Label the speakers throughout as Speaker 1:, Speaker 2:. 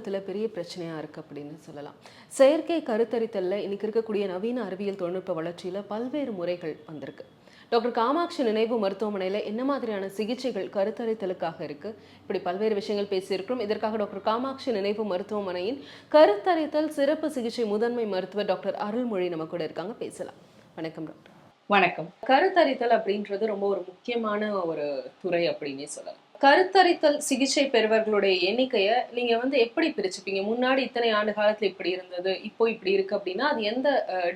Speaker 1: சமூகத்தில் பெரிய பிரச்சனையா இருக்கு அப்படின்னு சொல்லலாம். செயற்கை கருத்தரித்தலில் இன்னைக்கு இருக்கக்கூடிய நவீன அறிவியல் தொழில்நுட்ப வளர்ச்சியில பல்வேறு முறைகள் வந்திருக்கு. டாக்டர் காமாட்சி நினைவு மருத்துவமனையில என்ன மாதிரியான சிகிச்சைகள் கருத்தரித்தலுக்காக இருக்கு? இப்படி பல்வேறு விஷயங்கள் பேசியிருக்கிறோம். இதற்காக டாக்டர் காமாட்சி நினைவு மருத்துவமனையின் கருத்தரித்தல் சிறப்பு சிகிச்சை முதன்மை மருத்துவர் டாக்டர் அருள்மொழி நம்ம கூட இருக்காங்க. பேசலாம். வணக்கம் டாக்டர்.
Speaker 2: வணக்கம்.
Speaker 1: கருத்தரித்தல் அப்படின்றது ரொம்ப ஒரு முக்கியமான ஒரு துறை அப்படின்னே சொல்லலாம். கருத்தரித்தல் சிகிச்சை பெறுவர்களுடைய எண்ணிக்கையை நீங்க வந்து எப்படி பிரிச்சுப்பீங்க? முன்னாடி இத்தனை ஆண்டு காலத்துல இப்படி இருந்தது இப்போ இப்படி இருக்கு அப்படின்னா அது எந்த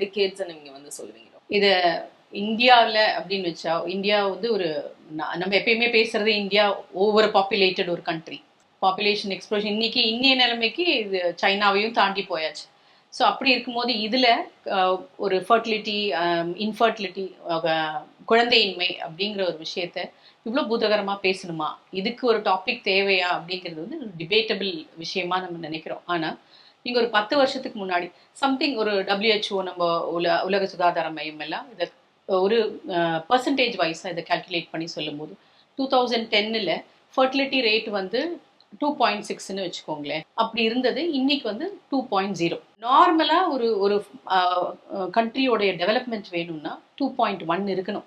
Speaker 1: டிகேட்ஸ் நீங்க வந்து சொல்லுவீங்க?
Speaker 2: இது இந்தியாவில் அப்படின்னு வச்சா இந்தியா வந்து ஒரு நம்ம எப்பயுமே பேசுறது இந்தியா ஓவர் பாப்புலேட்டட் ஒரு கண்ட்ரி பாப்புலேஷன் எக்ஸ்ப்ளோஷன் இன்னைக்கு இன்னைய நிலைமைக்கு இது சைனாவையும் தாண்டி போயாச்சு. ஸோ அப்படி இருக்கும்போது இதில் ஒரு ஃபர்டிலிட்டி இன்ஃபர்டிலிட்டி குழந்தையின்மை அப்படிங்கிற ஒரு விஷயத்த இவ்வளோ பூதகரமாக பேசணுமா? இதுக்கு ஒரு டாபிக் தேவையா? அப்படிங்கிறது வந்து டிபேட்டபிள் விஷயமா நம்ம நினைக்கிறோம். ஆனால் நீங்கள் ஒரு பத்து வருஷத்துக்கு முன்னாடி சம்திங் ஒரு டபிள்யூஹெச்ஓ நம்ம உல உலக சுகாதார மையம் எல்லாம் இதை ஒரு பர்சன்டேஜ் வைஸாக இதை கால்குலேட் பண்ணி சொல்லும்போது டூ தௌசண்ட் டென்னில் ஃபர்டிலிட்டி ரேட் வந்து டூ பாயிண்ட் சிக்ஸ்னு வச்சுக்கோங்களேன். அப்படி இருந்தது. இன்னைக்கு வந்து டூ பாயிண்ட் ஜீரோ நார்மலாக ஒரு ஒரு கண்ட்ரியோடைய டெவலப்மெண்ட் வேணும்னா டூ பாயிண்ட் ஒன் இருக்கணும்.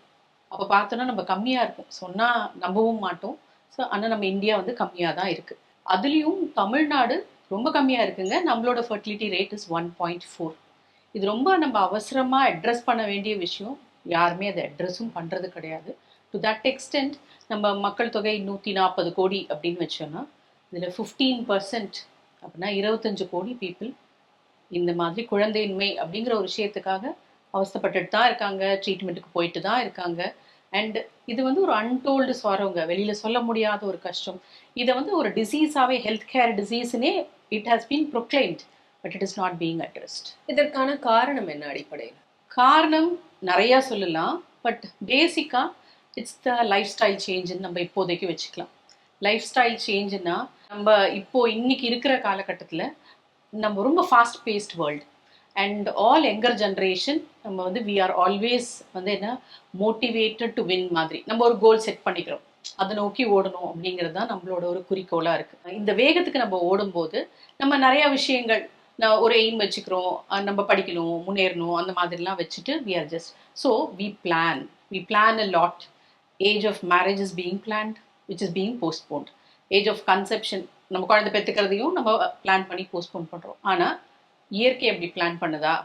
Speaker 2: அப்போ பார்த்தோன்னா நம்ம கம்மியாக இருக்கும். சொன்னால் நம்பவும் மாட்டோம். ஸோ ஆனால் நம்ம இந்தியா வந்து கம்மியாக தான் இருக்குது அதுலேயும் தமிழ்நாடு ரொம்ப கம்மியாக இருக்குங்க. நம்மளோட fertility rate is one point four இது ரொம்ப நம்ம அவசரமாக அட்ரஸ் பண்ண வேண்டிய விஷயம். யாருமே அதை அட்ரஸும் பண்ணுறது கிடையாது. டு தட் எக்ஸ்டென்ட் நம்ம மக்கள் தொகை நூற்றி நாற்பது கோடி அப்படின்னு வச்சோன்னா இதில் ஃபிஃப்டீன் பர்சன்ட் அப்படின்னா இருபத்தஞ்சு கோடி பீப்புள் இந்த மாதிரி குழந்தையின்மை அப்படிங்கிற ஒரு விஷயத்துக்காக அவஸ்தைப்பட்டுட்டு தான் இருக்காங்க ட்ரீட்மெண்ட்டுக்கு போயிட்டு தான் இருக்காங்க. அண்ட் இது வந்து ஒரு அன்டோல்டு சாரோங்க வெளியில் சொல்ல முடியாத ஒரு கஷ்டம். இதை வந்து ஒரு டிசீஸாகவே health care டிசீஸ்னே it has been proclaimed but it is not being addressed
Speaker 1: இதற்கான காரணம் என்ன அடிப்படையில்?
Speaker 2: காரணம் நிறையா சொல்லலாம் பட் பேசிக்காக இட்ஸ் த லைஃப் ஸ்டைல் சேஞ்சுன்னு நம்ம இப்போதைக்கு வச்சுக்கலாம். லைஃப் ஸ்டைல் சேஞ்சுன்னா நம்ம இப்போ இன்னைக்கு இருக்கிற காலகட்டத்தில் நம்ம ரொம்ப fast paced world and all younger generation நம்ம வந்து வி ஆர் ஆல்வேஸ் வந்து என்ன மோட்டிவேட்டட் டு வின் மாதிரி. நம்ம ஒரு கோல் செட் பண்ணிக்கிறோம். அதை நோக்கி ஓடணும் அப்படிங்கிறது தான் நம்மளோட ஒரு குறிக்கோளாக இருக்குது இந்த வேகத்துக்கு நம்ம ஓடும்போது நம்ம நிறையா விஷயங்கள் நான் ஒரு எய்ம் வச்சுக்கிறோம் நம்ம படிக்கணும் முன்னேறணும் அந்த மாதிரிலாம் வச்சுட்டு we are just so we plan we plan a lot age of marriage is being planned which is being postponed age of conception நம்ம குழந்தை பெற்றுக்கிறதையும் நம்ம பிளான் பண்ணி போஸ்ட்போன் பண்ணுறோம் ஆனால் இயற்கை எப்படி பிளான் பண்ணுதா?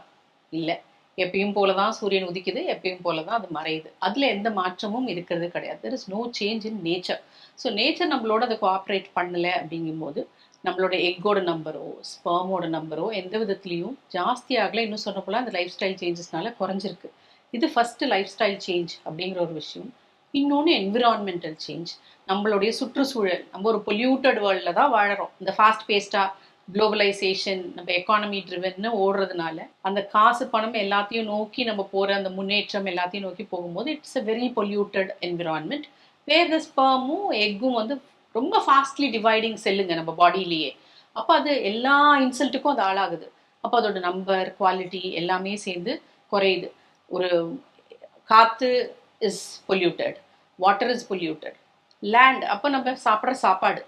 Speaker 2: இல்லை. எப்பயும் போல தான் சூரியன் உதிக்குது எப்பயும் போல தான் அது மறையுது. அதில் எந்த மாற்றமும் இருக்கிறது கிடையாது. There is no change in nature so nature நம்மளோட அதை கோஆப்ரேட் பண்ணலை அப்படிங்கும்போது நம்மளோட எக்கோட நம்பரோ ஸ்பெர்மோட நம்பரோ எந்த விதத்துலையும் ஜாஸ்தி ஆகலை. இன்னும் சொன்ன போல அந்த லைஃப் ஸ்டைல் சேஞ்சஸ்னால குறைஞ்சிருக்கு. இது ஃபஸ்ட்டு லைஃப் ஸ்டைல் சேஞ்ச் அப்படிங்கிற ஒரு விஷயம். இன்னொன்று என்விரான்மெண்டல் சேஞ்ச் நம்மளுடைய சுற்றுச்சூழல். நம்ம ஒரு பொல்யூட்டட் வேர்ல்டில் தான் வாழறோம். இந்த ஃபாஸ்ட் பேஸ்டாக குளோபலைசேஷன் நம்ம எக்கானமி ட்ரிவன்னு ஓடுறதுனால அந்த காசு பணம் எல்லாத்தையும் நோக்கி நம்ம போகிற அந்த முன்னேற்றம் எல்லாத்தையும் நோக்கி போகும்போது it's a very polluted environment where the ஸ்பர்மும் எக்கும் வந்து ரொம்ப ஃபாஸ்ட்லி டிவைடிங் செல்லுங்க நம்ம பாடியிலேயே அப்போ அது எல்லா இன்சல்ட்டுக்கும் அது ஆளாகுது. அப்போ அதோட நம்பர் குவாலிட்டி எல்லாமே சேர்ந்து குறையுது. ஒரு காற்று is polluted water is polluted land அப்போ நம்ம சாப்பிட்ற சாப்பாடு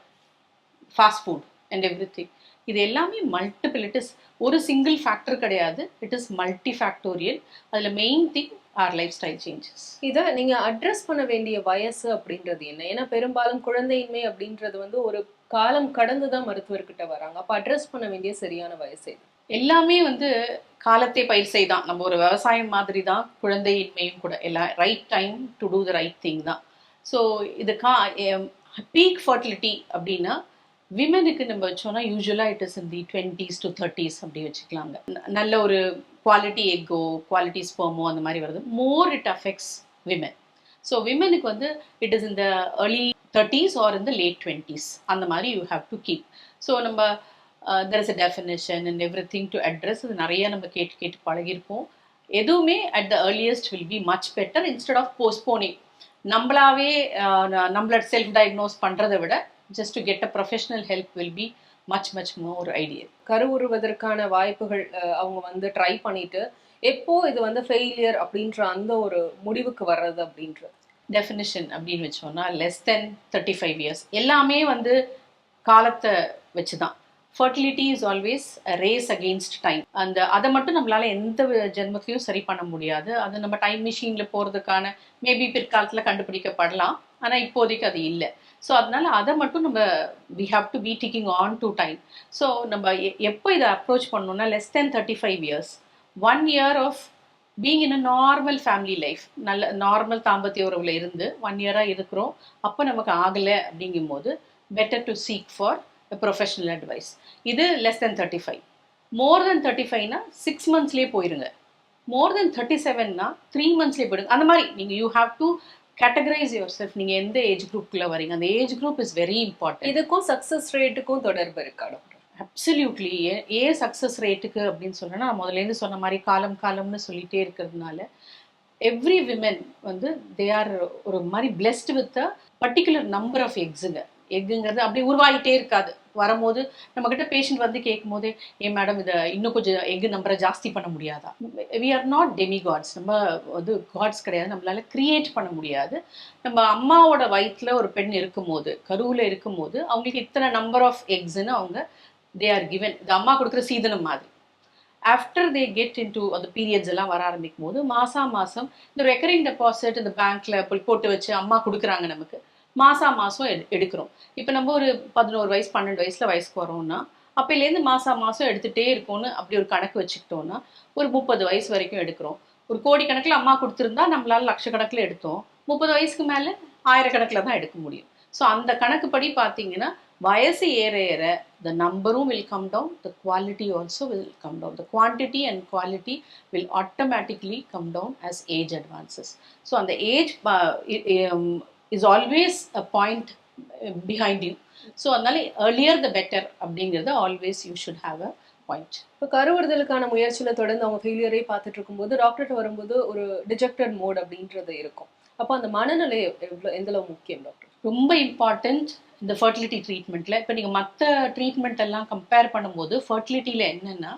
Speaker 2: ஃபாஸ்ட் ஃபுட் அண்ட் எவ்ரி இது எல்லாமே மல்டிபிள் இட் இஸ் ஒரு சிங்கிள் ஃபேக்டர் கிடையாது. இட் இஸ் மல்டி ஃபேக்டோரியல் அதில் main thing are lifestyle changes
Speaker 1: இதை நீங்க அட்ரஸ் பண்ண வேண்டிய வயசு அப்படின்றது என்ன? ஏன்னா பெரும்பாலும் குழந்தையின்மை அப்படின்றது வந்து ஒரு காலம் கடந்து தான் மருத்துவர்கிட்ட வராங்க. அப்ப அட்ரஸ் பண்ண வேண்டிய சரியான வயசு இது.
Speaker 2: எல்லாமே வந்து காலத்தை பயிர் செய்தான். நம்ம ஒரு விவசாயம் மாதிரி தான் குழந்தையின்மையும் கூட. எல்லாம் right time to do the right thing தான். ஸோ இது கா பீக் ஃபர்டிலிட்டி அப்படின்னா விமனுக்கு நம்ம வச்சோம்னா யூஸ்வலாக it is in the twenties to thirties அப்படி வச்சுக்கலாங்க. நல்ல ஒரு குவாலிட்டி எக்கோ குவாலிட்டி ஸ்பெர்மோ அந்த மாதிரி வருது. More it affects women so விமனுக்கு வந்து இட் இஸ் இந்த ஏர்லி தேர்ட்டிஸ் ஆர் இந்த லேட் டுவெண்ட்டிஸ் அந்த மாதிரி you have to keep so நம்ம there is a definition and everything to address இது நிறைய நம்ம கேட்டு கேட்டு பழகிருப்போம் எதுவுமே at the earliest will be much better instead of postponing நம்மளாவே uh, நம்மள செல்ஃப் டயக்னோஸ் பண்ணுறதை விட just to get a professional help will be much much more ideal
Speaker 1: கருவுறுவதற்கான வாய்ப்புகள் அவங்க வந்து ட்ரை பண்ணிட்டு எப்போ இது வந்து ஃபெயிலியர் அப்படின்ற அந்த ஒரு முடிவுக்கு வர்றது அப்படின்றது
Speaker 2: டெஃபினிஷன் அப்படின்னு வச்சோம்னா less than thirty five years எல்லாமே வந்து காலத்தை வச்சு தான் fertility is always race against time அந்த அதை மட்டும் நம்மளால எந்த ஜென்மத்திலையும் சரி பண்ண முடியாது. அது நம்ம டைம் மிஷினில் போகிறதுக்கான மேபி பிற்காலத்தில் கண்டுபிடிக்கப்படலாம். ஆனால் இப்போதைக்கு அது இல்லை. ஸோ அதனால அதை மட்டும் நம்ம we have to be taking on to time so நம்ம எப்போ இதை அப்ரோச் பண்ணணும்னா less than thirty five years one year of being in a normal family life நல்ல நார்மல் தாம்பத்திய உறவில் இருந்து ஒன் இயராக இருக்கிறோம். அப்போ நமக்கு ஆகலை அப்படிங்கும்போது better to seek for professional advice இது less than thirty five more than thirty ஃபைவ்னா six மந்த்ஸ்லேயே போயிருங்க. மோர் தென் தேர்ட்டி செவன்னா த்ரீ மந்த்ஸ்லேயே போயிடுங்க. அந்த மாதிரி நீங்கள் you have to categorize yourself நீங்கள் எந்த ஏஜ் குரூப்குள்ளே வரீங்க அந்த age group is very important
Speaker 1: இதுக்கும் சக்சஸ் ரேட்டுக்கும் தொடர்பு இருக்கா டாக்டர்
Speaker 2: அப்சல்யூட்லி ஏன் சக்ஸஸ் ரேட்டுக்கு அப்படின்னு சொன்னேன்னா நான் முதல்லேருந்து சொன்ன மாதிரி காலம் காலம்னு சொல்லிட்டே இருக்கிறதுனால எவ்ரி விமென் வந்து தே ஆர் ஒரு மாதிரி blessed with a particular number of எக்ஸுங்க எக்குங்கிறது அப்படி உருவாகிட்டே இருக்காது. வரும்போது நம்ம கிட்ட பேஷண்ட் வந்து கேட்கும் போதே ஏன் மேடம் இதை இன்னும் கொஞ்சம் எக்கு நம்பரை ஜாஸ்தி பண்ண முடியாதா? We are not demigods நம்ம வந்து காட்ஸ் கிடையாது. நம்மளால கிரியேட் பண்ண முடியாது. நம்ம அம்மாவோட வயிற்றுல ஒரு பெண் இருக்கும்போது கருவில் இருக்கும்போது அவங்களுக்கு இத்தனை நம்பர் ஆஃப் எக்ஸ்ன்னு அவங்க தே ஆர் கிவன் இது அம்மா கொடுக்குற சீதனம் மாதிரி. After they get into அந்த பீரியட்ஸ் எல்லாம் வர ஆரம்பிக்கும் போது மாசா மாசம் இந்த ரெக்கரிங் டெபாசிட் இந்த பேங்க்ல போய் போட்டு வச்சு அம்மா கொடுக்குறாங்க நமக்கு. மாதா மாதம் எடு எடுக்கிறோம். இப்போ நம்ம ஒரு பதினோரு வயசு பன்னெண்டு வயசில் வயசுக்கு வரோம்னா அப்போலேருந்து மாதம் மாதம் எடுத்துகிட்டே இருக்கோம்னு அப்படி ஒரு கணக்கு வச்சுக்கிட்டோம்னா ஒரு முப்பது வயசு வரைக்கும் எடுக்கிறோம். ஒரு கோடிக்கணக்கில் அம்மா கொடுத்துருந்தா நம்மளால் லட்சக்கணக்கில் எடுத்தோம். முப்பது வயசுக்கு மேலே ஆயிரக்கணக்கில் தான் எடுக்க முடியும். ஸோ அந்த கணக்குப்படி பார்த்தீங்கன்னா வயசு ஏற ஏற த நம்பரும் will come down the quality also will come down the quantity and quality will automatically come down as age advances so அந்த age always a point uh, behind you. So அதனால earlier the better அப்படிங்கிறது always you should have a point.
Speaker 1: இப்போ கருவுறுதலுக்கான முயற்சியில தொடர்ந்து அவங்க ஃபெயிலியரே பார்த்துட்டு இருக்கும்போது டாக்டர்கிட்ட வரும்போது ஒரு டிஜெக்டட் மோட் அப்படின்றது இருக்கும். அப்போ அந்த மனநிலை எவ்வளோ எந்த அளவு முக்கியம் டாக்டர்
Speaker 2: ரொம்ப இம்பார்ட்டண்ட் இந்த ஃபர்டிலிட்டி ட்ரீட்மெண்ட்டில் இப்போ நீங்கள் மற்ற ட்ரீட்மெண்ட் எல்லாம் கம்பேர் பண்ணும்போது ஃபர்டிலிட்டியில் என்னென்னா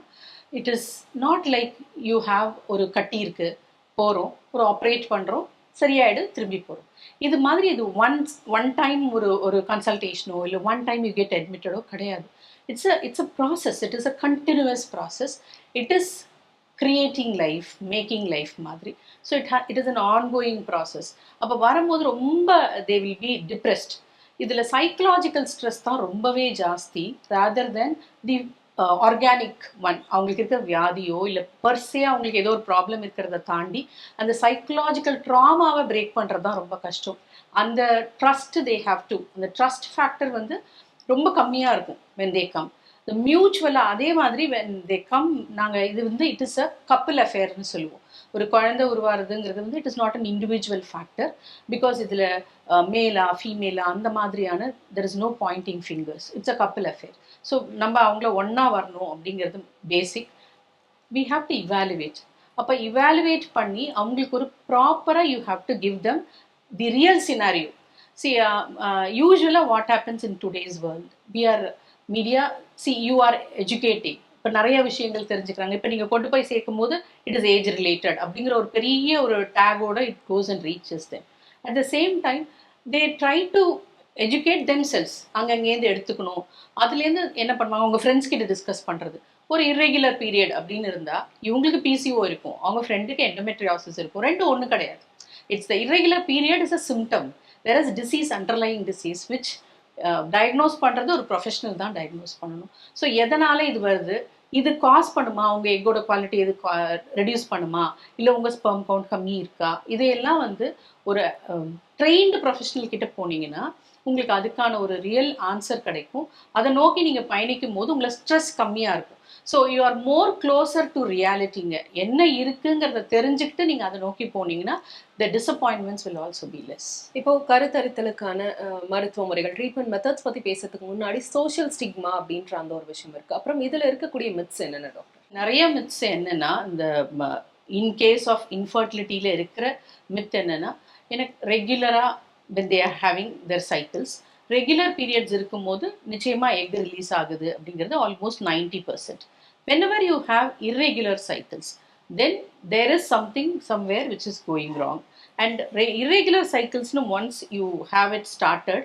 Speaker 2: it is not like you have ஒரு கட்டி இருக்கு போகிறோம் ஒரு ஆப்ரேட் பண்ணுறோம் சரியாயிடும் திரும்பி போகிறோம் இது மாதிரி இது ஒன்ஸ் ஒன் டைம் ஒரு ஒரு கன்சல்டேஷனோ இல்லை ஒன் டைம் யூ கெட் அட்மிட்டடோ கிடையாது. It's a it's a process it is a continuous process it is creating life making life மாதிரி. So it ah it is an ongoing process அப்போ வரும்போது ரொம்ப தே வில் பி டிப்ரெஸ்ட் இதில் psychological stress தான் ரொம்பவே ஜாஸ்தி rather then the organic one அவங்களுக்கு இருக்கிற வியாதியோ இல்லை பர்சே அவங்களுக்கு ஏதோ ஒரு ப்ராப்ளம் இருக்கிறத தாண்டி அந்த சைக்கலாஜிக்கல் ட்ராமாவை பிரேக் பண்ணுறது தான் ரொம்ப கஷ்டம். அந்த ட்ரஸ்ட் தே ஹாவ் டு அந்த ட்ரஸ்ட் ஃபேக்டர் வந்து ரொம்ப கம்மியாக இருக்கும் வென் தே கம் மியூச்சுவலாக அதே மாதிரி வென் தே கம் நாங்கள் இது வந்து இட் இஸ் அ கப்பிள் அஃபேர்னு சொல்லுவோம். ஒரு குழந்தை உருவாகிறதுங்கிறது வந்து it is not an individual factor because இதில் மேலா ஃபீமேலா அந்த மாதிரியான there is no pointing fingers it's a couple affair so நம்ம அவங்கள ஒன்றா வரணும் அப்படிங்கிறது basic we have to evaluate அப்போ இவாலுவேட் பண்ணி அவங்களுக்கு ஒரு ப்ராப்பராக you have to give them the real scenario see யூஸ்வலாக what happens in today's world we are media see you are educating இப்போ நிறைய விஷயங்கள் தெரிஞ்சுக்கிறாங்க. இப்போ நீங்கள் கொண்டு போய் சேர்க்கும் போது இட் இஸ் ஏஜ் ரிலேட்டட் அப்படிங்கிற ஒரு பெரிய ஒரு டேகோட it goes and reaches them at the same time they try to educate themselves அங்கங்கேருந்து எடுத்துக்கணும். அதுலேருந்து என்ன பண்ணுவாங்க? உங்கள் ஃப்ரெண்ட்ஸ் கிட்ட டிஸ்கஸ் பண்ணுறது ஒரு irregular பீரியட் அப்படின்னு இருந்தால் இவங்களுக்கு பிசிஓ இருக்கும். அவங்க ஃப்ரெண்டுக்கு எண்டோமெட்ரியாசிஸ் இருக்கும். ரெண்டும் ஒன்றும் கிடையாது. It's the irregular period is a symptom where is disease underlying disease which diagnose பண்ணுறது ஒரு ப்ரொஃபஷனல் தான் டயக்னோஸ் பண்ணணும். ஸோ எதனால் இது வருது? இது காஸ் பண்ணுமா? உங்கள் எக்கோட குவாலிட்டி எது ரெடியூஸ் பண்ணுமா? இல்லை உங்கள் ஸ்பெர்ம் கவுண்ட் கம்மி இருக்கா? இதையெல்லாம் வந்து ஒரு ட்ரெயின்டு ப்ரொஃபஷனல் கிட்ட போனீங்கன்னா உங்களுக்கு அதுக்கான ஒரு ரியல் ஆன்சர் கிடைக்கும். அதை நோக்கி நீங்கள் பயணிக்கும் போது உங்களை ஸ்ட்ரெஸ் கம்மியாக இருக்கும். So you are more closer to ரியாலிட்டிங்க என்ன இருக்குங்கிறத தெரிஞ்சுக்கிட்டு நீங்கள் அதை நோக்கி போனீங்கன்னா the disappointments will also be less
Speaker 1: இப்போ கருத்தரித்தலுக்கான மருத்துவ முறைகள் ட்ரீட்மெண்ட் மெத்தட்ஸ் பத்தி பேசுறதுக்கு முன்னாடி சோஷியல் ஸ்டிக்மா அப்படின்ற அந்த ஒரு விஷயம் இருக்கு. அப்புறம் இதுல இருக்கக்கூடிய மித்ஸ் என்னென்ன டாக்டர்
Speaker 2: நிறைய மித்ஸ் என்னன்னா இந்த இன் கேஸ் ஆஃப் இன்ஃபர்டிலிட்டியில் இருக்கிற மித் என்னன்னா எனக்கு ரெகுலராக when they are having their cycles regular periods இருக்கும்போது நிச்சயமாக எக் ரிலீஸ் ஆகுது அப்படிங்கிறது almost ninety percent whenever you have irregular cycles then there is something somewhere which is going wrong and irregular cycles no once you have it started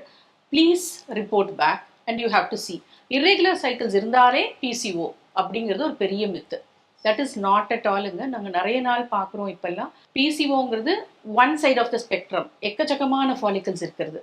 Speaker 2: please report back and you have to see irregular cycles இருந்தாலே PCO அப்படிங்கிறது ஒரு பெரிய myth that is not at ஆலுங்க நாங்கள் நிறைய நாள் பார்க்குறோம் இப்போல்லாம் பிசிஓங்கிறது one side of the spectrum எக்கச்சக்கமான ஃபாலிக்கல்ஸ் இருக்கிறது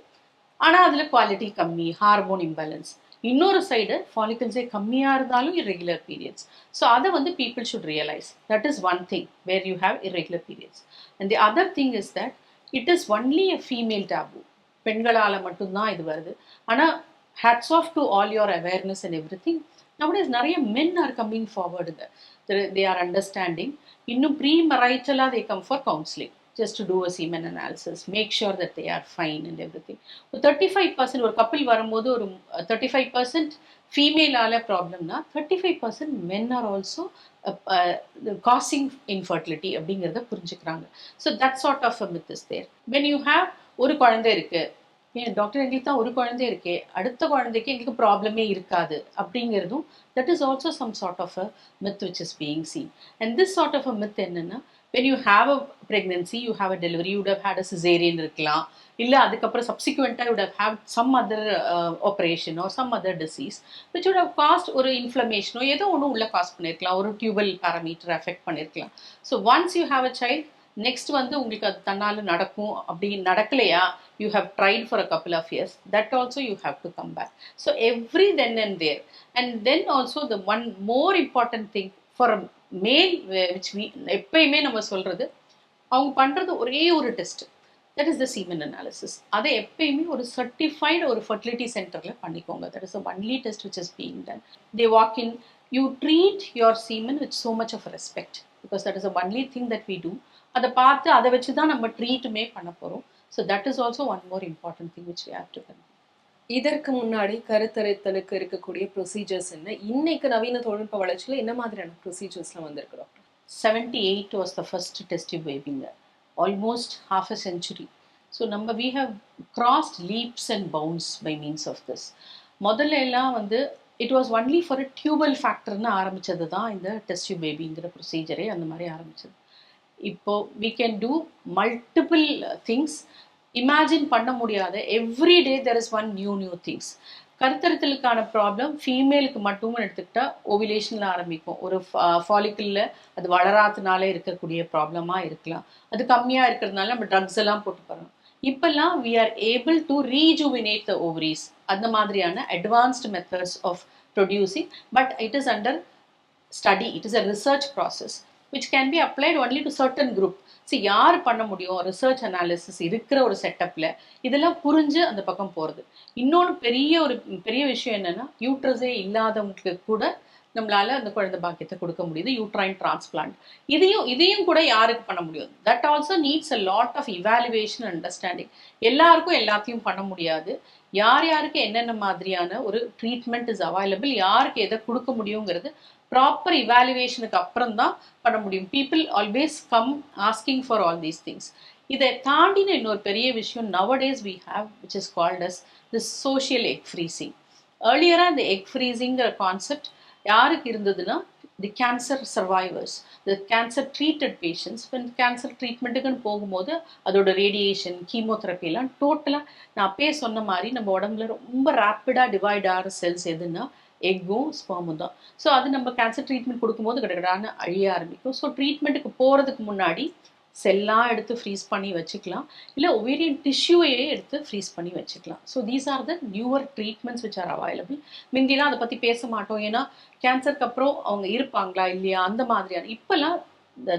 Speaker 2: ஆனால் அதில் குவாலிட்டி கம்மி ஹார்மோன் இம்பேலன்ஸ் இன்னொரு சைடு ஃபாலிக்கல்ஸே கம்மியாக இருந்தாலும் இரெகுலர் பீரியட்ஸ் ஸோ அதை வந்து people should realise that is one thing where you have irregular periods and the other thing is that it is only a female taboo பெண்களால் மட்டும்தான் இது வருது. ஆனால் hats off to all your awareness and everything nowadays நிறைய men are coming ஃபார்வர்டுங்க they are understanding இன்னும் pre மரைச்சலாக they come for counselling just to do a semen analysis, make sure that they are fine and everything. Thirty five percent ஒரு couple வரும்போது ஒரு thirty five percent ஃபீமேலால ப்ராப்ளம்னா thirty five percent men are also causing infertility அப்படிங்கிறத புரிஞ்சுக்கிறாங்க. So that sort of a myth is there when you have ஒரு குழந்தை இருக்கு ஏன் டாக்டர் எங்களுக்கு தான் ஒரு குழந்தை இருக்கே அடுத்த குழந்தைக்கு எங்களுக்கு ப்ராப்ளமே இருக்காது அப்படிங்கிறதும் that is also some sort of a myth which is being seen and this sort of a myth என்னன்னா when you have a pregnancy you have a delivery you'd have had a caesarean இருக்கலாம். இல்லை அதுக்கப்புறம் சப்சிக்வெண்ட்டாக you'd have had some other uh, operation or some other disease which ஒரு இன்ஃப்ளமேஷனோ ஏதோ ஒன்று உள்ள caused பண்ணியிருக்கலாம். ஒரு டியூபல் பேராமீட்டர் அஃபெக்ட் பண்ணியிருக்கலாம். So once you have a child next வந்து உங்களுக்கு அது தன்னால் நடக்கும். அப்படி நடக்கலையா? You have tried for a couple of years that also you have to come back so every then and there and then also the one more important thing for main which me எப்பயுமே நம்ம சொல்கிறது அவங்க பண்ணுறது ஒரே ஒரு test that is the semen analysis அதை எப்பயுமே ஒரு சர்டிஃபைடு ஒரு ஃபர்டிலிட்டி சென்டரில் பண்ணிக்கோங்க. That is only test which is being done they walk in you treat your semen with so much of respect because that is a only thing that we do அதை பார்த்து அதை வச்சு தான் நம்ம ட்ரீட்டுமே பண்ண போகிறோம் so that is also one more important thing which we have to con
Speaker 1: இதற்கு முன்னாடி கருத்தரித்தலுக்கு இருக்கக்கூடிய ப்ரொசீஜர்ஸ் என்ன? இன்னைக்கு நவீன தொழில்நுட்ப வளர்ச்சியில என்ன மாதிரியான ப்ரொசீஜர்ஸ்லாம் வந்திருக்கு doctor
Speaker 2: 78 eight the the first tube பேபிங்க almost half a century so நம்ம we have crossed leaps and bounds by means of this முதல்ல எல்லாம் வந்து it was only for a tubal ஃபேக்டர்னு ஆரம்பிச்சது தான் இந்த டெஸ்ட் பேபிங்கிற ப்ரொசீஜரே அந்த மாதிரி ஆரம்பிச்சது. இப்போ we can do multiple things imagine பண்ண முடியாத. Every day there is one new new things கருத்தரித்தலுக்கான problem ஃபீமேலுக்கு மட்டுமே எடுத்துக்கிட்டா ஓவிலேஷனில் ஆரம்பிக்கும். ஒரு ஃபாலிக்கிளில் அது வளராதனால இருக்கக்கூடிய ப்ராப்ளமாக இருக்கலாம். அது கம்மியாக இருக்கிறதுனால நம்ம ட்ரக்ஸ் எல்லாம் போட்டு போகிறோம் இப்பெல்லாம் we are able to rejuvenate the ovaries அந்த மாதிரியான advanced methods of producing but it is under study it is a research process which can be applied only to certain group so யார் பண்ண முடியும்? Research analysis இருக்கிற ஒரு செட்டப்பில் இதெல்லாம் புரிஞ்சு அந்த பக்கம் போகிறது இன்னொன்று பெரிய ஒரு பெரிய விஷயம் என்னென்னா யூட்ரஸே இல்லாதவங்களுக்கு கூட நம்மளால அந்த குழந்தை பாக்கியத்தை கொடுக்க முடியுது. யூட்ரைன் டிரான்ஸ்பிளான்ட் இதையும் இதையும் கூட யாருக்கு பண்ண முடியும்? That also needs a lot of evaluation understanding எல்லாருக்கும் எல்லாத்தையும் பண்ண முடியாது. யார் யாருக்கு என்னென்ன மாதிரியான ஒரு ட்ரீட்மெண்ட் இஸ் அவைலபிள் யாருக்கு எதை கொடுக்க முடியுங்கிறது ப்ராப்பர் இவாலுவேஷனுக்கு அப்புறம் தான் பண்ண முடியும். People always come asking for all these things இதை தாண்டின இன்னொரு பெரிய விஷயம் nowadays we have which is called as the social egg freezing ஏர்லியராக இந்த எக் ஃப்ரீசிங்கிற கான்செப்ட் யாருக்கு இருந்ததுன்னா the cancer survivors the cancer treated patients இப்போ கேன்சர் ட்ரீட்மெண்ட்டுக்குன்னு போகும்போது அதோட ரேடியேஷன் கீமோதெரப்பிலாம் டோட்டலாக நான் அப்பயே சொன்ன மாதிரி நம்ம உடம்புல ரொம்ப ரேப்பிடாக டிவைட் ஆகிற செல்ஸ் எதுன்னா எக்கும் ஸ்பர்மும் தான். ஸோ அது நம்ம கேன்சர் ட்ரீட்மெண்ட் கொடுக்கும்போது கடகடான்னு அழிய ஆரம்பிக்கும். ஸோ ட்ரீட்மெண்ட்டுக்கு போகிறதுக்கு முன்னாடி செல்லாம் எடுத்து ஃப்ரீஸ் பண்ணி வச்சுக்கலாம். இல்லை ஒவேரியன் டிஷ்யூவையே எடுத்து ஃப்ரீஸ் பண்ணி வச்சுக்கலாம். So these are the newer treatments which are available முந்திலாம் அதை பற்றி பேச மாட்டோம். ஏன்னா கேன்சருக்கு அப்புறம் அவங்க இருப்பாங்களா இல்லையா? அந்த மாதிரியான. இப்போல்லாம்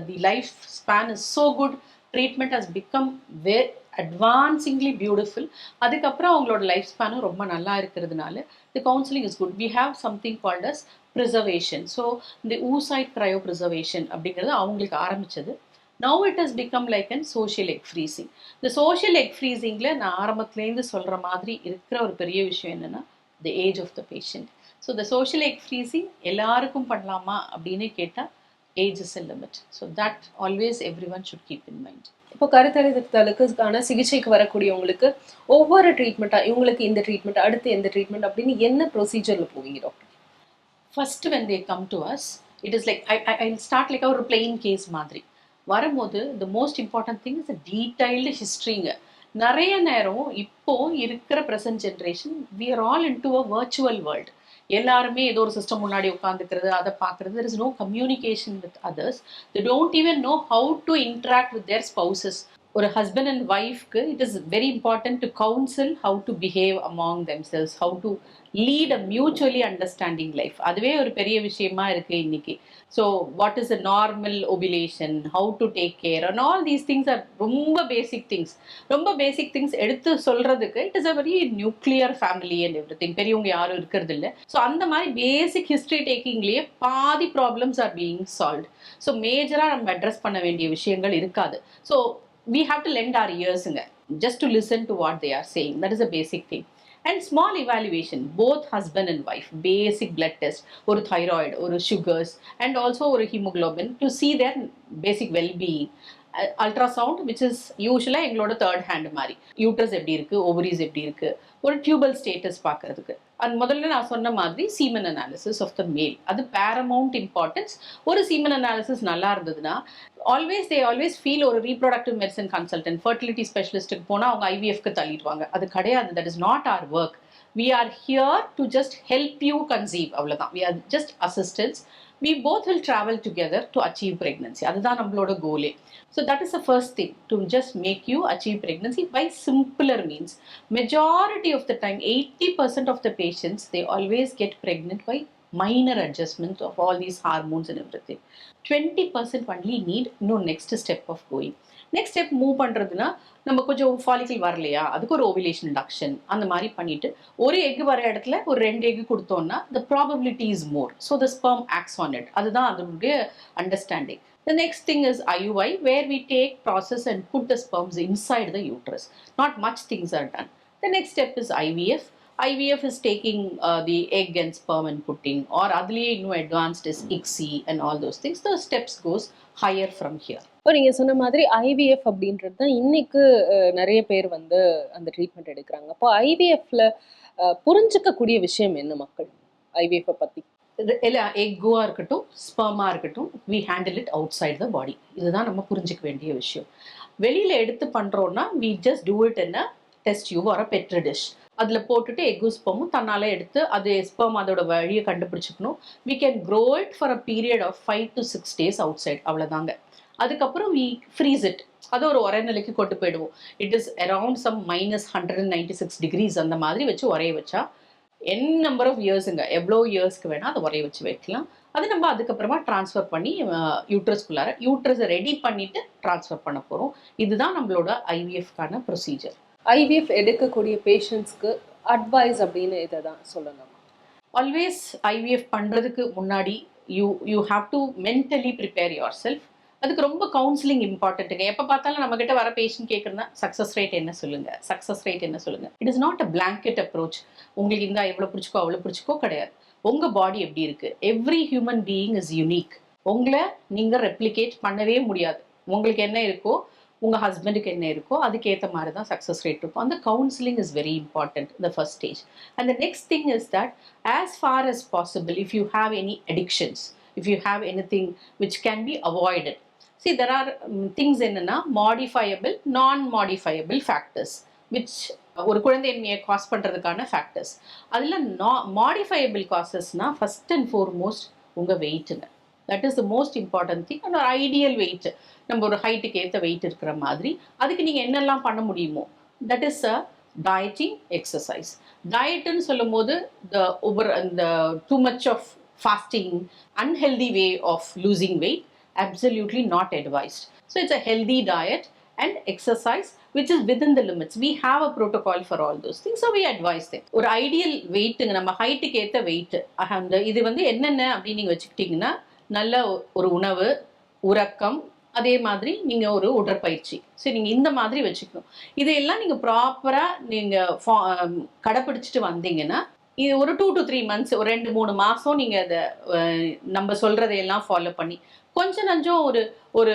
Speaker 2: the life span is so good treatment has become very advancingly beautiful அதுக்கப்புறம் அவங்களோட லைஃப் ஸ்பேனும் ரொம்ப நல்லா இருக்கிறதுனால the counselling is good we have something called as preservation so இந்த ஊசைட் க்ரையோ ப்ரிசர்வேஷன் அப்படிங்கிறது அவங்களுக்கு ஆரம்பிச்சது. Now it has become like and social egg freezing இந்த சோஷியல் எக் ஃப்ரீசிங்கில் நான் ஆரம்பத்துலேருந்து சொல்கிற மாதிரி இருக்கிற ஒரு பெரிய விஷயம் என்னென்னா the age of the patient so இந்த சோஷியல் எக் ஃப்ரீசிங் எல்லாருக்கும் பண்ணலாமா அப்படின்னு கேட்டால் age is a limit so that always everyone should keep in mind
Speaker 1: இப்போ கருத்தரித்தலுக்கான சிகிச்சைக்கு வரக்கூடியவங்களுக்கு ஒவ்வொரு ட்ரீட்மெண்ட்டாக இவங்களுக்கு இந்த ட்ரீட்மெண்ட் அடுத்து எந்த ட்ரீட்மெண்ட் அப்படின்னு என்ன ப்ரொசீஜரில் போவீங்க doctor
Speaker 2: first when they come to us it is like I I start like ஒரு பிளெயின் கேஸ் மாதிரி. வரும்போது the most important thing is detailed ஹிஸ்ட்ரிங்க நிறைய நேரம் இப்போ இருக்கிற present generation we are all in to a virtual world எல்லாருமே ஏதோ ஒரு சிஸ்டம் முன்னாடி உட்காந்துக்கிறது அதை பார்க்கறது. There is no communication with others they don't even know how to interact with their spouses ஒரு husband and ஒய்ஃப்க்கு it is very important to counsel how to behave among themselves how to lead a mutually understanding life அதுவே ஒரு பெரிய விஷயமா இருக்கு இன்னைக்கு. So what is a normal ovulation how to take care and all these things are ரொம்ப basic things ரொம்ப basic things எடுத்து சொல்றதுக்கு it is a very nuclear family and everything பெரியவங்க யாரும் இருக்கிறது இல்லை. ஸோ அந்த மாதிரி பேசிக் ஹிஸ்ட்ரி டேக்கிங்லேயே பாதி problems are being solve so மேஜராக நம்ம அட்ரஸ் பண்ண வேண்டிய விஷயங்கள் இருக்காது. So we have to lend our ears just to listen to what they are saying. That is a basic thing. And small evaluation, both husband and wife, basic blood test, or thyroid, or sugars, and also a hemoglobin to see their basic well being. Ultrasound which is யூஸ்வலாக எங்களோட third hand மாதிரி. Uterus எப்படி இருக்கு ovaries எப்படி இருக்கு ஒரு tubal status பார்க்கறதுக்கு. அது முதல்ல நான் சொன்ன மாதிரி சீமன் அனாலிசிஸ் ஆஃப் த மேல் அது பேரமௌண்ட் இம்பார்ட்டன்ஸ் ஒரு சீமன் அனாலிசிஸ் நல்லா இருந்ததுன்னா ஆல்வேஸ் தே ஆல்வேஸ் ஃபீல் ஒரு ரீப்ரொடக்டிவ் மெடிசன் கன்சல்டன்ட் ஃபர்டிலிட்டி ஸ்பெஷலிஸ்ட்டுக்கு போனால் அவங்க ஐவிஎஃப்க்கு தள்ளிடுவாங்க. அது கிடையாது. That is not our work we are here to just help you conceive அவ்வளோதான் we are just assistance we both will travel together to achieve pregnancy அதுதான் நம்மளோட கோலே so that is the first thing to just make you achieve pregnancy by simpler means majority of the time 80% of the patients they always get pregnant by minor adjustments of all these hormones and everything 20% only need no next step of going Next step move பண்ணுறதுனா நம்ம கொஞ்சம் follicle வரலையா அதுக்கு ஒரு ovulation induction அந்த மாதிரி பண்ணிட்டு ஒரு எக் வர இடத்துல ஒரு ரெண்டு எக் கொடுத்தோம்னா the probability is more so the sperm acts on it அதுதான் அதனுடைய understanding The next thing is IUI, where we take process and put the sperms inside the uterus. Not much things are done. The next step is IVF. IVF is taking uh, the egg and sperm and putting, or adliye you know advanced is ICSI and all those things. The steps goes higher from here.
Speaker 1: இப்போ நீங்க சொன்ன மாதிரி IVF அப்படின்றது தான் இன்னைக்கு நிறைய பேர் வந்து அந்த ட்ரீட்மெண்ட் எடுக்கிறாங்க. அப்போ ஐவிஎஃப்ல புரிஞ்சுக்கக்கூடிய விஷயம் என்ன மக்கள்? ஐவிஎஃப் பத்தி.
Speaker 2: இது எக்குவாக இருக்கட்டும் ஸ்பர்மாக இருக்கட்டும் we handle it outside the body இதுதான் நம்ம புரிஞ்சுக்க வேண்டிய விஷயம். வெளியில் எடுத்து பண்ணுறோன்னா வி ஜஸ்ட் டூ இட் என்ன test you are a petri dish அதில் போட்டுட்டு எக்கு ஸ்பெர்மும் தன்னால் எடுத்து அது ஸ்பெர்ம் அதோட வழியை கண்டுபிடிச்சிக்கணும். We can grow it for a period of five to six days outside அவ்வளோதாங்க அதுக்கப்புறம் வி ஃப்ரீஸ் இட் அது ஒரு ஒரே நிலைக்கு கொண்டு போயிடுவோம். It is around some minus hundred and ninety six degrees அந்த மாதிரி வச்சு உரைய வச்சா என் நம்பர் ஆஃப் இயர்ஸுங்க எவ்வளோ இயர்ஸ்க்கு வேணால் அதை உரைய வச்சு வைக்கலாம். அது நம்ம அதுக்கப்புறமா ட்ரான்ஸ்ஃபர் பண்ணி யூட்ரஸ்குள்ளார யூட்ரஸை ரெடி பண்ணிட்டு ட்ரான்ஸ்ஃபர் பண்ண போகிறோம் இதுதான் நம்மளோட ஐவிஎஃப்கான ப்ரொசீஜர்
Speaker 1: ஐவிஎஃப் எடுக்கக்கூடிய பேஷண்ட்ஸ்க்கு அட்வைஸ் அப்படின்னு இதை தான் சொல்லணும்?
Speaker 2: ஆல்வேஸ் ஐவிஎஃப் பண்ணுறதுக்கு முன்னாடி you you have to mentally prepare yourself அதுக்கு ரொம்ப கவுன்சிலிங் இம்பார்ட்டன்ட்டுங்க எப்போ பார்த்தாலும் நம்ம கிட்ட வர பேஷண்ட் கேட்குறதுனா சக்ஸஸ் ரேட் என்ன சொல்லுங்க? சக்ஸஸ் ரேட் என்ன சொல்லுங்க? It is not a blanket approach உங்களுக்கு இருந்தால் எவ்வளோ பிடிச்சிக்கோ அவ்வளோ பிடிச்சிக்கோ கிடையாது. உங்க பாடி எப்படி இருக்கு? Every human being is unique உங்களை நீங்க ரெப்ளிகேட் பண்ணவே முடியாது. உங்களுக்கு என்ன இருக்கோ உங்க ஹஸ்பண்டுக்கு என்ன இருக்கோ அதுக்கேற்ற மாதிரி தான் சக்ஸஸ் ரேட் இருக்கும். அந்த counselling is very important the first stage and the next thing is that as far as possible if you have any addictions if you have anything which can be avoided see there are um, things என்னென்னா என்னன்னா நான் non factors factors uh, ஒரு குழந்தையின்மையை cause பண்ணுறதுக்கான factors அதில் நா modifiable காசஸ்னா first and foremost உங்கள் வெயிட்டுங்க that is the most important thing and ஒரு ஐடியல் வெயிட் நம்ம ஒரு ஹைட்டுக்கு ஏற்ற வெயிட் இருக்கிற மாதிரி அதுக்கு நீங்கள் என்னெல்லாம் பண்ண முடியுமோ that is a dieting exercise டயட்டுன்னு சொல்லும் போது த ஒவ்வொரு இந்த too much of fasting unhealthy way of losing weight absolutely not advised. So it's a healthy diet and exercise which is within the limits. We have a protocol for all those things. So we advise them. ஒரு ideal வெயிட்டுங்க நம்ம ஹைட்டுக்கு ஏற்ற wait அந்த இது வந்து என்னென்ன அப்படின்னு நீங்கள் வச்சுக்கிட்டிங்கன்னா நல்ல ஒரு உணவு உறக்கம் அதே மாதிரி நீங்கள் ஒரு உடற்பயிற்சி சரி நீங்கள் இந்த மாதிரி வச்சுக்கணும் இதையெல்லாம் நீங்கள் ப்ராப்பராக நீங்கள் கடைப்பிடிச்சிட்டு வந்தீங்கன்னா இது ஒரு டூ டு த்ரீ மந்த்ஸ் ஒரு ரெண்டு மூணு மாதம் நீங்கள் அதை நம்ம சொல்கிறதையெல்லாம் ஃபாலோ பண்ணி கொஞ்சம் நஞ்சம் ஒரு ஒரு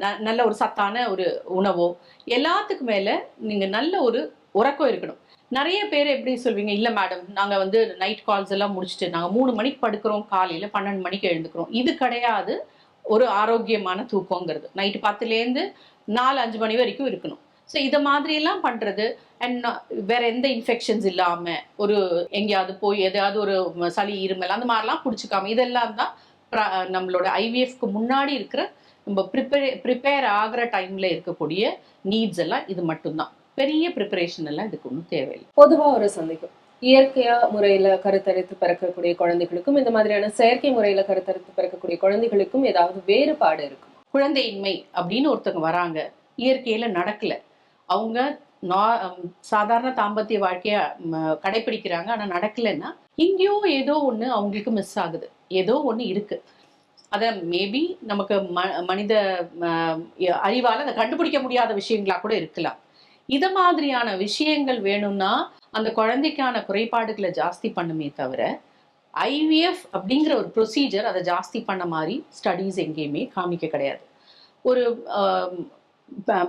Speaker 2: ந- நல்ல ஒரு சத்தான ஒரு உணவோ எல்லாத்துக்கு மேலே நீங்கள் நல்ல ஒரு உறக்கம் இருக்கணும். நிறைய பேர் எப்படி சொல்வீங்க இல்லை மேடம் நாங்கள் வந்து நைட் கால்ஸ் எல்லாம் முடிச்சுட்டு நாங்கள் மூணு மணிக்கு படுக்கிறோம் காலையில் பன்னெண்டு மணிக்கு எழுந்துக்கிறோம். இது கிடையாது. ஒரு ஆரோக்கியமான தூக்கங்கிறது. நைட்டு பத்துலேருந்து நாலு அஞ்சு மணி வரைக்கும் இருக்கணும். ஸோ இதை மாதிரியெல்லாம் பண்ணுறது அண்ட் வேற எந்த இன்ஃபெக்ஷன்ஸ் இல்லாமல் ஒரு எங்கேயாவது போய் எதையாவது ஒரு சளி இருமல் அந்த மாதிரிலாம் பிடிச்சிக்காம இதெல்லாம் தான் நம்மளோட ஐவிஎஃப்க்கு முன்னாடி இருக்கிற நம்ம ப்ரிப்பேர் ப்ரிப்பேர் ஆகிற டைமில் இருக்கக்கூடிய நீட்ஸ் எல்லாம் இது மட்டும்தான். பெரிய ப்ரிப்பரேஷன் எல்லாம் இதுக்கு ஒன்றும் தேவையில்லை.
Speaker 1: பொதுவா ஒரு சந்தேகம் இயற்கையா முறையில கருத்தரித்து பிறக்கக்கூடிய குழந்தைகளுக்கும் இந்த மாதிரியான செயற்கை முறையில கருத்தரித்து பிறக்கக்கூடிய குழந்தைகளுக்கும் ஏதாவது வேறுபாடு இருக்கும்?
Speaker 2: குழந்தையின்மை அப்படின்னு ஒருத்தவங்க வராங்க. இயற்கையில நடக்கல. அவங்க நா- சாதாரண தாம்பத்திய வாழ்க்கைய கடைபிடிக்கிறாங்க ஆனா நடக்கலைன்னா எங்கேயோ ஏதோ ஒண்ணு அவங்களுக்கு மிஸ் ஆகுது. ஏதோ ஒண்ணு இருக்கு. அத மேபி நமக்கு ம மனித அறிவால் அறிவால அதை கண்டுபிடிக்க முடியாத விஷயங்களா கூட இருக்கலாம். இத மாதிரியான விஷயங்கள் வேணும்னா அந்த குழந்தைக்கான குறைபாடுகளை ஜாஸ்தி பண்ணுமே தவிர ஐவிஎஃப் அப்படிங்கிற ஒரு ப்ரொசீஜர் அதை ஜாஸ்தி பண்ண மாதிரி ஸ்டடீஸ் எங்கேயுமே காமிக்க கிடையாது. ஒரு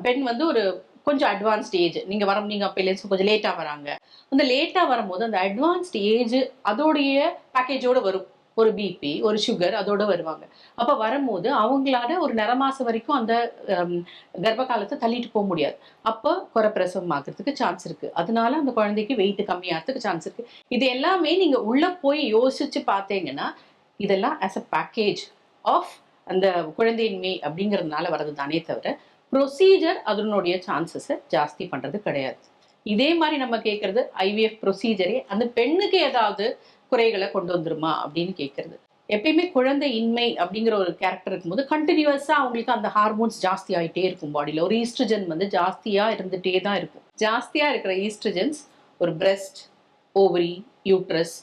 Speaker 2: பெண் வந்து ஒரு கொஞ்சம் அட்வான்ஸ்ட் ஏஜ் நீங்க வர நீங்க அப்போ கொஞ்சம் லேட்டா வராங்க. அந்த லேட்டா வரும்போது அந்த அட்வான்ஸ்ட் ஏஜ் அதோடைய பேக்கேஜோட வரும். ஒரு பிபி ஒரு சுகர் அதோட வருவாங்க. அப்ப வரும்போது அவங்களால ஒரு நிற மாசம் வரைக்கும் அந்த கர்ப்ப காலத்தை தள்ளிட்டு போக முடியாது. அப்போ குறப்பிரசவம் ஆகிறதுக்கு சான்ஸ் இருக்கு. அதனால அந்த குழந்தைக்கு வெயிட் கம்மியாகிறதுக்கு சான்ஸ் இருக்கு. இது எல்லாமே நீங்க உள்ள போய் யோசிச்சு பார்த்தீங்கன்னா இதெல்லாம் ஆஸ் அ பேக்கேஜ் ஆஃப் அந்த குழந்தையின்மை அப்படிங்கிறதுனால வர்றது தானே தவிர ப்ரொசீஜர் அதனுடைய சான்சஸை ஜாஸ்தி பண்றது கிடையாது. இதே மாதிரி நம்ம கேட்குறது ஐவிஎஃப் ப்ரொசீஜரே அந்த பெண்ணுக்கு ஏதாவது குறைகளை கொண்டு வந்துருமா அப்படின்னு கேட்கறது எப்பயுமே குழந்தை இன்மை அப்படிங்கிற ஒரு கேரக்டர் இருக்கும்போது கண்டினியூஸாக அவங்களுக்கு அந்த ஹார்மோன்ஸ் ஜாஸ்தி ஆகிட்டே இருக்கும் பாடியில் ஒரு ஈஸ்ட்ரஜன் வந்து ஜாஸ்தியாக இருந்துகிட்டே தான் இருக்கும். ஜாஸ்தியாக இருக்கிற ஈஸ்ட்ரஜன்ஸ் ஒரு பிரெஸ்ட் ஓவரி யூட்ரஸ்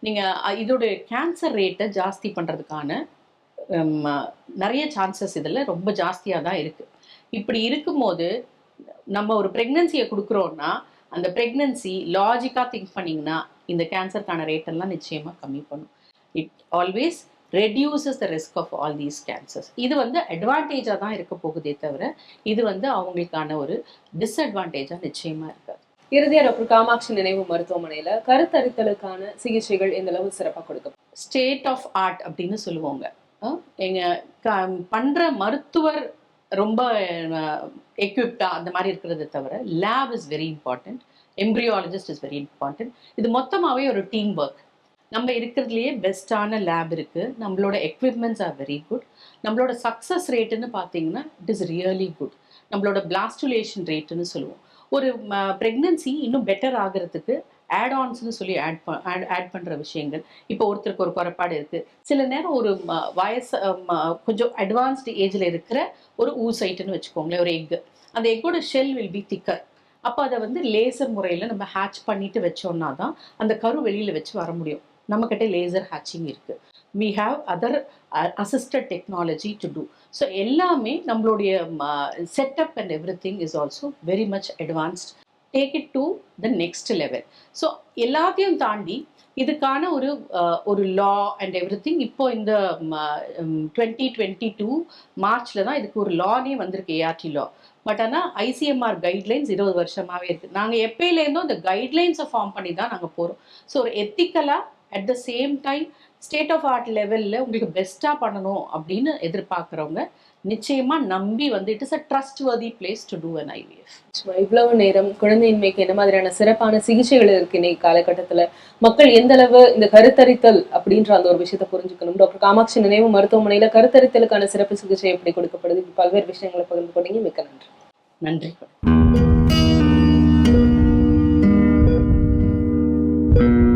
Speaker 2: நீங்கள் இதோடைய கேன்சர் ரேட்டை ஜாஸ்தி பண்றதுக்கான நிறைய சான்சஸ் இதில் ரொம்ப ஜாஸ்தியாக தான் இருக்குது இப்படி இருக்கும்போது நம்ம ஒரு ப்ரெக்னென்சியை கொடுக்குறோன்னா அந்த ப்ரெக்னன்சி லாஜிக்காக திங்க் பண்ணிங்கன்னா இந்த கேன்சருக்கான ரேட் எல்லாம் நிச்சயமாக கம்மி பண்ணும். It always reduces the risk of all these cancers இது வந்து அட்வான்டேஜாக தான் இருக்க போகுதே தவிர இது வந்து அவங்களுக்கான ஒரு டிஸ்அட்வான்டேஜாக நிச்சயமாக இருக்காது.
Speaker 1: இறுதியா டாக்டர் காமாட்சி நினைவு மருத்துவமனையில கருத்தரித்தலுக்கான சிகிச்சைகள் எந்த அளவு சிறப்பா கொடுக்கும்
Speaker 2: ஸ்டேட் ஆஃப் ஆர்ட் அப்படின்னு சொல்லுவாங்க. அஹ் எங்க க- பண்ற மருத்துவர் ரொம்ப எக்யூப்டா அந்த மாதிரி இருக்கிறது தவிர lab is very important embryologist is very important இது மொத்தமாவே ஒரு டீம் ஒர்க் நம்ம இருக்கிறதுலையே பெஸ்ட்டான லேப் இருக்கு. நம்மளோட எக்யூப்மெண்ட்ஸ் ஆர் வெரி குட் நம்மளோட சக்ஸஸ் ரேட்டுன்னு பார்த்தீங்கன்னா இட் இஸ் ரியலி குட் நம்மளோட பிளாஸ்டுலேஷன் ரேட்டுன்னு சொல்லுவோம். ஒரு ப்ரெக்னன்சி இன்னும் பெட்டர் ஆகிறதுக்கு ஆட் ஆன்ஸ்னு சொல்லி ஆட் ஆட் ஆட் பண்ணுற விஷயங்கள். இப்போ ஒருத்தருக்கு ஒரு குறைபாடு இருக்குது சில நேரம் ஒரு வயசு கொஞ்சம் அட்வான்ஸ்டு ஏஜில் இருக்கிற ஒரு ஊசைட்டுன்னு வச்சுக்கோங்களேன் ஒரு எக் அந்த எக்கோட ஷெல் வில் பி திக்கர் அப்போ அதை வந்து லேசர் முறையில் நம்ம ஹேட்ச் பண்ணிட்டு வச்சோம்னா தான் அந்த கரு வெளியில் வச்சு வர முடியும். நம்மக்கிட்ட லேசர் ஹேட்சிங் இருக்குது we have other assisted technology to do so எல்லாமே நம்மளுடைய setup and everything is also very much advanced take it to the next level so எல்லாத்தையும் தாண்டி இதுக்கான ஒரு ஒரு லா அண்ட் எவ்ரி திங் இப்போ இந்த டுவெண்ட்டி டுவெண்ட்டி டூ மார்ச்ல தான் இதுக்கு ஒரு லானே வந்திருக்கு ஏஆர்டி லா பட் ஆனால் ஐசிஎம்ஆர் கைட்லைன்ஸ் இருபது வருஷமாவே இருக்கு. நாங்கள் எப்பயிலேருந்தும் இந்த கைட்லைன்ஸை ஃபார்ம் பண்ணி தான் நாங்கள் போகிறோம் ஸோ ஒரு எத்திக்கலாக at the same time state of art லெவலில் உங்களுக்கு பெஸ்ட்டாக பண்ணணும் அப்படின்னு எதிர்பார்க்குறவங்க நிச்சயமா நம்பி வந்து it's a trustworthy place to do an
Speaker 1: IVF இவ்வளவு நேரம் குழந்தையின்மைக்கு என்ன மாதிரியான சிறப்பான சிகிச்சைகள் இருக்கு இன்னைக்கு காலகட்டத்தில்? மக்கள் எந்த அளவு இந்த கருத்தரித்தல் அப்படின்ற அந்த ஒரு விஷயத்த புரிஞ்சுக்கணும்? டாக்டர் காமாட்சி நினைவு மருத்துவமனையில கருத்தரித்தலுக்கான சிறப்பு சிகிச்சை எப்படி கொடுக்கப்படுது? பல்வேறு விஷயங்களை பகிர்ந்து கொண்டீங்க. மிக்க நன்றி.
Speaker 2: நன்றி. thank you